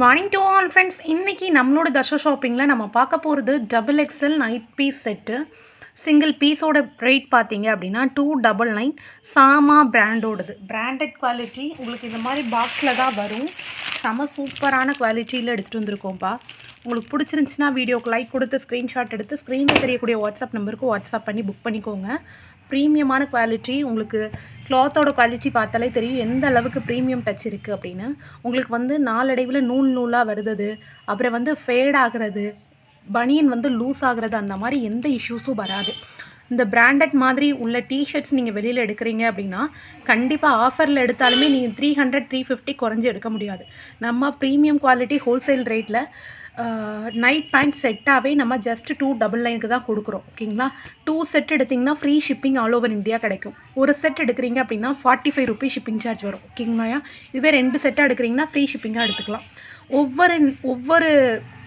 Morning two all friends இன்றைக்கி நம்மளோட தர்ஷா ஷாப்பிங்கில் நம்ம பார்க்க போகிறது double XL night piece set single பீஸோட ரேட் பார்த்தீங்க அப்படின்னா டூ டபுள் நைன் சாமா பிராண்டோடது பிராண்டட் குவாலிட்டி உங்களுக்கு இந்த மாதிரி பாக்ஸில் தான் வரும். செம சூப்பரான குவாலிட்டியில் எடுத்துகிட்டு வந்திருக்கோம்ப்பா உங்களுக்கு பிடிச்சிருந்துச்சின்னா வீடியோக்கு லைக் கொடுத்து ஸ்க்ரீன்ஷாட் எடுத்து ஸ்க்ரீனில் தெரியக்கூடிய வாட்ஸ்அப் நம்பருக்கு வாட்ஸ்அப் பண்ணி புக் பண்ணிக்கோங்க. ப்ரீமியமான குவாலிட்டி உங்களுக்கு கிளாத்தோட குவாலிட்டி பார்த்தாலே தெரியும் எந்த அளவுக்கு ப்ரீமியம் டச் இருக்குது அப்படின்னு. உங்களுக்கு வந்து நாளடைவில் நூல் நூலாக வருது அப்புறம் வந்து ஃபேட் ஆகிறது பனியன் வந்து லூஸ் ஆகுறது அந்த மாதிரி எந்த இஷ்யூஸும் வராது. இந்த பிராண்டட் மாதிரி உள்ள டிஷர்ட்ஸ் நீங்கள் வெளியில் எடுக்கிறீங்க அப்படின்னா கண்டிப்பாக ஆஃபரில் எடுத்தாலுமே நீங்கள் த்ரீ ஹண்ட்ரட் த்ரீ ஃபிஃப்டி குறைஞ்சி எடுக்க முடியாது. நம்ம ப்ரீமியம் குவாலிட்டி ஹோல்சேல் ரேட்டில் நைட் பேண்ட் செட்டாகவே நம்ம ஜஸ்ட் டூ டபுள் நைனுக்கு தான் கொடுக்குறோம். ஓகேங்களா டூ செட் எடுத்திங்கன்னா free shipping all over India கிடைக்கும். ஒரு செட் எடுக்கிறீங்க அப்படின்னா forty five rupees shipping charge வரும் ஓகேங்களா இதுவே ரெண்டு செட்டாக எடுக்கிறீங்கன்னா ஃப்ரீ ஷிப்பிங்காக எடுத்துக்கலாம். ஒவ்வொரு ஒவ்வொரு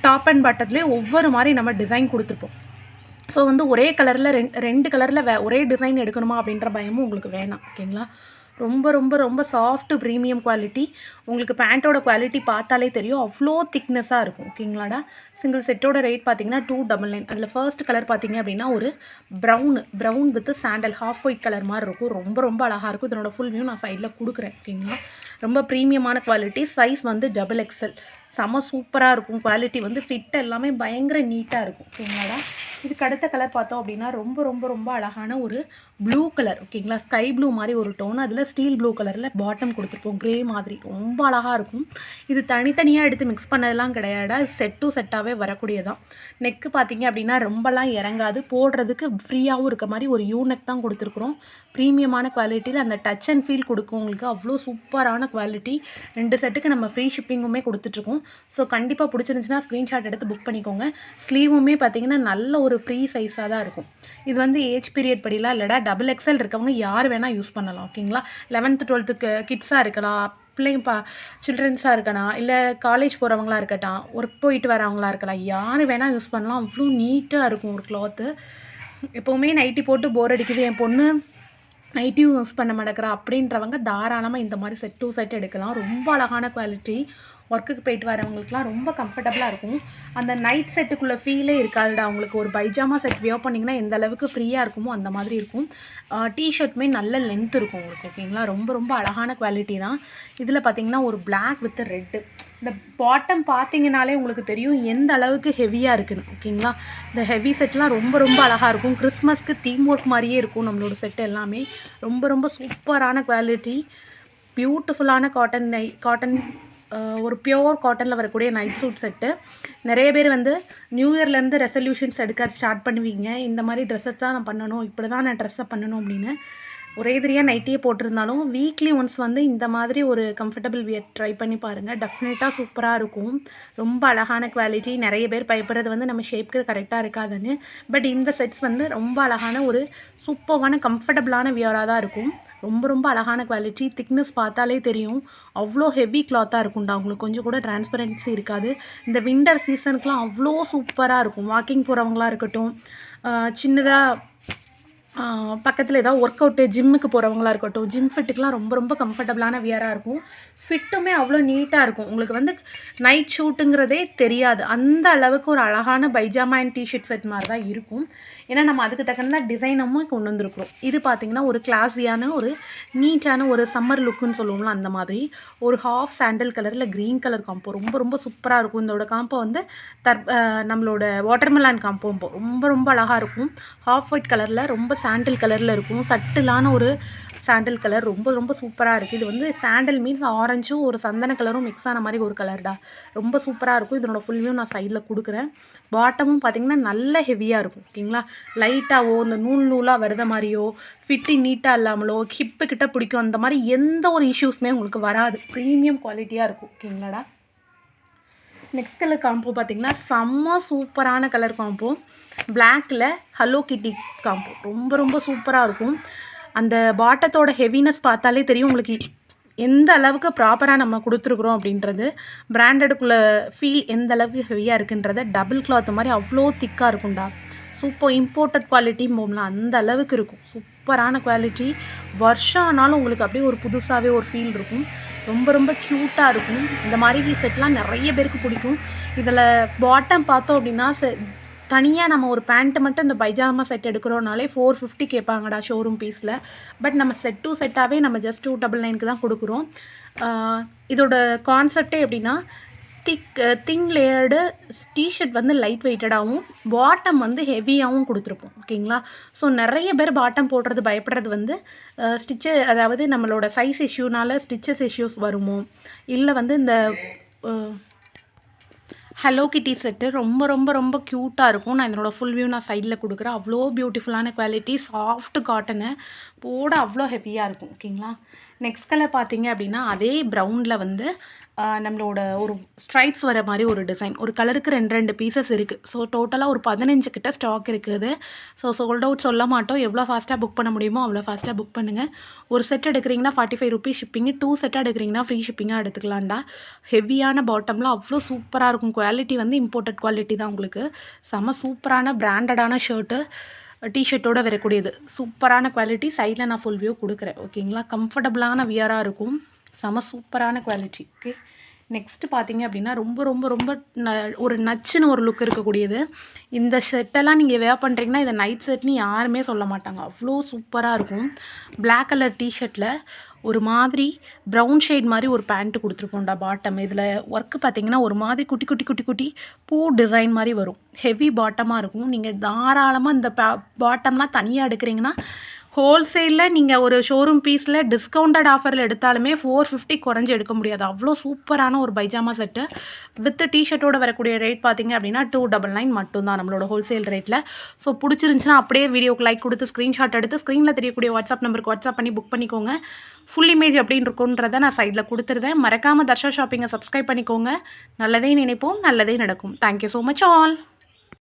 டாப் அண்ட் பாட்டத்துலேயும் ஒவ்வொரு மாதிரி நம்ம டிசைன் கொடுத்துருப்போம். ஸோ வந்து ஒரே கலரில் ரெண்டு ரெண்டு கலரில் வே ஒரே டிசைன் எடுக்கணுமா அப்படின்ற பயமும் உங்களுக்கு வேணாம் ஓகேங்களா ரொம்ப ரொம்ப ரொம்ப சாஃப்ட் ப்ரீமியம் குவாலிட்டி உங்களுக்கு பேண்ட்டோட குவாலிட்டி பார்த்தாலே தெரியும். அவ்வளோ திக்னஸாக இருக்கும் ஓகேங்களாடா சிங்கிள் செட்டோட ரேட் பார்த்தீங்கன்னா டூ டபுள் நைன் அதில் ஃபர்ஸ்ட் கலர் பார்த்தீங்க அப்படின்னா ஒரு brown brown with sandal half white colour மாதிரி இருக்கும். ரொம்ப ரொம்ப அழகாக இருக்கும். இதனோட ஃபுல் வியூ நான் சைடில் கொடுக்குறேன் ஓகேங்களா ரொம்ப ப்ரீமியமான குவாலிட்டி சைஸ் வந்து டபுள் எக்ஸல் செம சூப்பராக இருக்கும். குவாலிட்டி வந்து ஃபிட் எல்லாமே பயங்கர நீட்டாக இருக்கும். ஓகேங்களா இதுக்கு அடுத்த கலர் பார்த்தோம் அப்படின்னா ரொம்ப ரொம்ப ரொம்ப அழகான ஒரு ப்ளூ கலர் ஓகேங்களா ஸ்கை ப்ளூ மாதிரி ஒரு டோன் அதில் ஸ்டீல் ப்ளூ கலரில் பாட்டம் கொடுத்துருப்போம். க்ரே மாதிரி. ரொம்ப அழகாக இருக்கும். இது தனித்தனியாக எடுத்து மிக்ஸ் பண்ணதெல்லாம் கிடையாது? செட் டு செட்டாகவே வரக்கூடியதான் நெக்கு பார்த்தீங்க அப்படின்னா ரொம்பலாம் இறங்காது. போடுறதுக்கு ஃப்ரீயாகவும் இருக்க மாதிரி ஒரு யூனெக் தான் கொடுத்துருக்குறோம். ப்ரீமியமான குவாலிட்டியில் அந்த டச் அண்ட் ஃபீல் கொடுக்கும். உங்களுக்கு அவ்வளோ சூப்பரான குவாலிட்டி ரெண்டு செட்டுக்கு நம்ம ஃப்ரீ ஷிப்பிங்குமே கொடுத்துட்ருக்கோம் ஸோ கண்டிப்பாக பிடிச்சிருந்துச்சுன்னா ஸ்க்ரீன்ஷாட் எடுத்து புக் பண்ணிக்கோங்க. ஸ்லீவுமே பார்த்தீங்கன்னா நல்ல ஒரு ஃப்ரீ சைஸாக தான் இருக்கும். இது வந்து ஏஜ் பீரியட் படிலாம் இல்லைடா டபுள் எக்ஸல் இருக்கவங்க யார் வேணால் யூஸ் பண்ணலாம் ஓகேங்களா லெவன்த்து டுவெல்த்துக்கு கிட்ஸாக இருக்கலாம் பிள்ளைங்க பா சில்ட்ரன்ஸாக இருக்கணும் இல்லை காலேஜ் போகிறவங்களா இருக்கட்டும் ஒர்க் போயிட்டு வரவங்களா இருக்கலாம் யார் வேணால் யூஸ் பண்ணலாம். அவ்வளோ நீட்டாக இருக்கும் ஒரு க்ளாத்து எப்போவுமே நைட்டி போட்டு போர் அடிக்குது என் பொண்ணு நைட்டியும் யூஸ் பண்ண மாட்டேங்கிறா அப்படின்றவங்க தாராளமாக இந்த மாதிரி செட் டூ செட் எடுக்கலாம். ரொம்ப அழகான குவாலிட்டி ஒர்க்குக்கு போயிட்டு வரவங்களுக்குலாம் ரொம்ப கம்ஃபர்டபுளாக இருக்கும். அந்த நைட் செட்டுக்குள்ளே ஃபீலே இருக்காதுடா. அவங்களுக்கு ஒரு பைஜாமா செட் வியர் பண்ணிங்கன்னா எந்த அளவுக்கு ஃப்ரீயாக இருக்குமோ அந்த மாதிரி இருக்கும். டிஷர்ட்டுமே நல்ல லென்த் இருக்கும் உங்களுக்கு ஓகேங்களா ரொம்ப ரொம்ப அழகான குவாலிட்டி தான். இதில் பார்த்தீங்கன்னா ஒரு பிளாக் வித் ரெட்டு இந்த பாட்டம் பார்த்தீங்கனாலே உங்களுக்கு தெரியும் எந்த அளவுக்கு ஹெவியாக இருக்குன்னு ஓகேங்களா இந்த ஹெவி செட்லாம் ரொம்ப ரொம்ப அழகாக இருக்கும். கிறிஸ்மஸ்க்கு தீம் ஒர்க் மாதிரியே இருக்கும் நம்மளோட செட் எல்லாமே. ரொம்ப ரொம்ப சூப்பரான குவாலிட்டி பியூட்டிஃபுல்லான காட்டன் நை காட்டன் ஒரு பியோர் காட்டனில் வரக்கூடிய நைட் சூட் செட்டு நிறைய பேர் வந்து நியூ இயர்லேருந்து ரெசல்யூஷன்ஸ் எடுக்க ஸ்டார்ட் பண்ணுவீங்க. இந்த மாதிரி ட்ரெஸ்ஸை தான் நான் பண்ணணும். இப்படி தான் நான் ட்ரெஸ்ஸை பண்ணணும் அப்படின்னு ஒரே தெரியாக நைட்டியே போட்டிருந்தாலும் வீக்லி ஒன்ஸ் வந்து இந்த மாதிரி ஒரு கம்ஃபர்டபுள் வியர் ட்ரை பண்ணி பாருங்கள் டெஃபினட்டாக சூப்பராக இருக்கும். ரொம்ப அழகான குவாலிட்டி நிறைய பேர் பயப்படுறது வந்து நம்ம ஷேப்க்கு கரெக்டாக இருக்காதுன்னு. பட் இந்த செட்ஸ் வந்து ரொம்ப அழகான ஒரு சூப்பரான கம்ஃபர்டபுளான வியராக தான் இருக்கும். ரொம்ப ரொம்ப அழகான குவாலிட்டி திக்னஸ் பார்த்தாலே தெரியும். அவ்வளோ ஹெவி கிளாத்தாக இருக்கும்டா. உங்களுக்கு கொஞ்சம் கூட டிரான்ஸ்பரன்சி இருக்காது. இந்த விண்டர் சீசனுக்குலாம் அவ்வளோ சூப்பராக இருக்கும். வாக்கிங் போகிறவங்களா இருக்கட்டும் சின்னதாக பக்கத்தில் ஏதாவது ஒர்க் அவுட்டு ஜிம்முக்கு போகிறவங்களா இருக்கட்டும் ஜிம் ஃபிட்டுக்கெலாம் ரொம்ப ரொம்ப கம்ஃபர்டபுளான வியராக இருக்கும். ஃபிட்டுமே அவ்வளோ நீட்டாக இருக்கும். உங்களுக்கு வந்து நைட் ஷூட்டுங்கிறதே தெரியாது. அந்த அளவுக்கு ஒரு அழகான பைஜாமா அண்ட் டிஷர்ட் செட் மாதிரி தான் இருக்கும். ஏன்னா நம்ம அதுக்கு தகுந்த டிசைனமும் கொண்டு வந்திருக்கிறோம். இது பார்த்திங்கன்னா ஒரு கிளாஸியான ஒரு நீட்டான ஒரு சம்மர் லுக்குன்னு சொல்லுவோம்ல அந்த மாதிரி. ஒரு ஹாஃப் சாண்டல் கலரில் க்ரீன் கலர் காம்போ ரொம்ப ரொம்ப சூப்பராக இருக்கும். இதோட காம்போ வந்து தர் நம்மளோட வாட்டர்மெலான் காம்போ ரொம்ப ரொம்ப அழகாக இருக்கும். ஹாஃப் ஒயிட் கலரில் ரொம்ப சாண்டில் கலரில் இருக்கும். சட்டிலான ஒரு சாண்டில் கலர் ரொம்ப ரொம்ப சூப்பராக இருக்குது இது வந்து சாண்டில் மீன்ஸ் ஆரஞ்சும் ஒரு சந்தன கலரும் மிக்ஸ் ஆன மாதிரி ஒரு கலர்டா ரொம்ப சூப்பராக இருக்கும். இதனோட ஃபுல்வியும் நான் சைடில் கொடுக்குறேன். பாட்டமும் பார்த்திங்கன்னா நல்ல ஹெவியாக இருக்கும். ஓகேங்களா லைட்டாகவோ இந்த நூல் நூலாக வருத மாதிரியோ ஃபிட்டிங் நீட்டாக இல்லாமலோ ஹிப்பு கிட்ட பிடிக்கும். அந்த மாதிரி எந்த ஒரு இஷ்யூஸுமே உங்களுக்கு வராது. ப்ரீமியம் குவாலிட்டியாக இருக்கும். ஓகேங்களாடா நெக்ஸ்ட் கலர் காம்போ பார்த்திங்கன்னா செம்ம சூப்பரான கலர் காம்போ பிளாக்கில் ஹலோ கிட்டி காம்போ ரொம்ப ரொம்ப சூப்பராக இருக்கும். அந்த பாட்டத்தோட ஹெவினஸ் பார்த்தாலே தெரியும். உங்களுக்கு எந்த அளவுக்கு ப்ராப்பராக நம்ம கொடுத்துருக்குறோம் அப்படின்றது. பிராண்டடுக்குள்ளே ஃபீல் எந்த அளவுக்கு ஹெவியாக இருக்குன்றத டபுள் கிளாத் மாதிரி அவ்வளோ திக்காக இருக்கும்டா. சூப்பர் இம்போர்ட்டட் குவாலிட்டியும் போகலாம் அந்த அளவுக்கு இருக்கும். சூப்பரான குவாலிட்டி வருஷம் ஆனாலும் உங்களுக்கு அப்படியே ஒரு புதுசாகவே ஒரு ஃபீல் இருக்கும். ரொம்ப ரொம்ப க்யூட்டாக இருக்கும். இந்த மாதிரி செட்லாம் நிறைய பேருக்கு பிடிக்கும். இதில் பாட்டம் பார்த்தோம் அப்படின்னா தனியாக நம்ம ஒரு பேண்ட்டு மட்டும் இந்த பைஜாமா செட் எடுக்கிறோனாலே ஃபோர் ஃபிஃப்டி கேட்பாங்கடா ஷோரூம் பீஸில் பட் நம்ம செட் டூ செட்டாகவே நம்ம ஜஸ்ட் டூ டபுள் நைனுக்கு தான் கொடுக்குறோம். இதோட கான்செப்டே எப்படின்னா thick thin layered T shirt வந்து லைட் வெயிட்டடாகவும் பாட்டம் வந்து ஹெவியாகவும் கொடுத்துருப்போம். ஓகேங்களா ஸோ நிறைய பேர் பாட்டம் போடுறது பயப்படுறது வந்து ஸ்டிச்சு அதாவது நம்மளோட சைஸ் இஷ்யூனால ஸ்டிச்சஸ் இஷ்யூஸ் வருமோ? இல்லை வந்து இந்த ஹலோ கிட்டி செட்டு ரொம்ப ரொம்ப ரொம்ப க்யூட்டாக இருக்கும். நான் இதனோட ஃபுல் வியூ நான் சைடில் கொடுக்குறேன். அவ்வளோ பியூட்டிஃபுல்லான குவாலிட்டி சாஃப்ட் காட்டனு போட அவ்வளோ ஹெவியாக இருக்கும். ஓகேங்களா நெக்ஸ்ட் கலர் பார்த்தீங்க அப்படின்னா அதே ப்ரௌனில் வந்து நம்மளோட ஒரு ஸ்ட்ரைப்ஸ் வர மாதிரி ஒரு டிசைன் ஒரு கலருக்கு ரெண்டு ரெண்டு பீசஸ் இருக்குது ஸோ டோட்டலாக ஒரு பதினஞ்சு கிட்ட ஸ்டாக் இருக்குது. ஸோ சோல்ட் அவுட் சொல்ல மாட்டோம். எவ்வளோ ஃபாஸ்ட்டாக புக் பண்ண முடியுமோ அவ்வளோ ஃபாஸ்ட்டாக புக் பண்ணுங்கள் ஒரு செட் எடுக்கிறீங்கன்னா forty five rupees shipping two set எடுக்கிறீங்கன்னா ஃப்ரீ ஷிப்பிங்காக எடுத்துக்கலாம்டா ஹெவியான பாட்டம்லாம் அவ்வளோ சூப்பராக இருக்கும். குவாலிட்டி வந்து இம்போர்ட்டட் குவாலிட்டி தான் உங்களுக்கு. செம சூப்பரான பிராண்டடான ஷர்ட்டு டிஷர்ட்டோட வரக்கூடியது. சூப்பரான குவாலிட்டி சைடில் நான் ஃபுல் வியூ கொடுக்குறேன். ஓகேங்களா கம்ஃபர்டபுளான வியராக இருக்கும். செம சூப்பரான குவாலிட்டி ஓகே நெக்ஸ்ட்டு பார்த்தீங்க அப்படின்னா ரொம்ப ரொம்ப ரொம்ப ந ஒரு நச்சுன்னு ஒரு லுக் இருக்கக்கூடியது. இந்த ஷர்ட்டெல்லாம் நீங்கள் வேர் பண்ணுறீங்கன்னா இதை நைட் செட்னு யாருமே சொல்ல மாட்டாங்க. அவ்வளோ சூப்பராக இருக்கும். பிளாக் கலர் டிஷர்ட்டில் ஒரு மாதிரி ப்ரௌன் ஷேட் மாதிரி ஒரு பேண்ட்டு கொடுத்துருப்போம்டா பாட்டம் இதில் ஒர்க்கு பார்த்தீங்கன்னா ஒரு மாதிரி குட்டி குட்டி குட்டி குட்டி பூ டிசைன் மாதிரி வரும். ஹெவி பாட்டமாக இருக்கும். நீங்கள் தாராளமாக இந்த பா பாட்டம்லாம் தனியாக எடுக்கிறீங்கன்னா ஹோல்சேலில் நீங்கள் ஒரு ஷோரூம் பீஸில் டிஸ்கவுண்டட் ஆஃபரில் எடுத்தாலுமே ஃபோர் ஃபிஃப்டி குறைஞ்சி எடுக்க முடியாது. அவ்வளோ சூப்பரான ஒரு பைஜாமா செட்டு வித் டிஷர்ட்டோட வரக்கூடிய ரேட் பார்த்தீங்க அப்படின்னா டூ டபுள் நைன் மட்டும்தான் நம்மளோட ஹோல்சேல் ரேட்டில் ஸோ பிடிச்சிருந்துச்சுன்னா அப்படியே வீடியோக்கு லைக் கொடுத்து ஸ்க்ரீன்ஷாட் எடுத்து ஸ்க்ரீனில் தெரியக்கூடிய வாட்ஸ்அப் நம்பருக்கு வாட்ஸ்அப் பண்ணி புக் பண்ணிக்கோங்க. ஃபுல் இமேஜ் அப்படின்னு இருக்குன்றதை நான் சைடில் கொடுத்துருந்தேன் மறக்காமல் தர்ஷா ஷாப்பிங்கை சப்ஸ்கிரைப் பண்ணிக்கோங்க. நல்லதே நினைப்போம் நல்லதே நடக்கும். Thank you so much all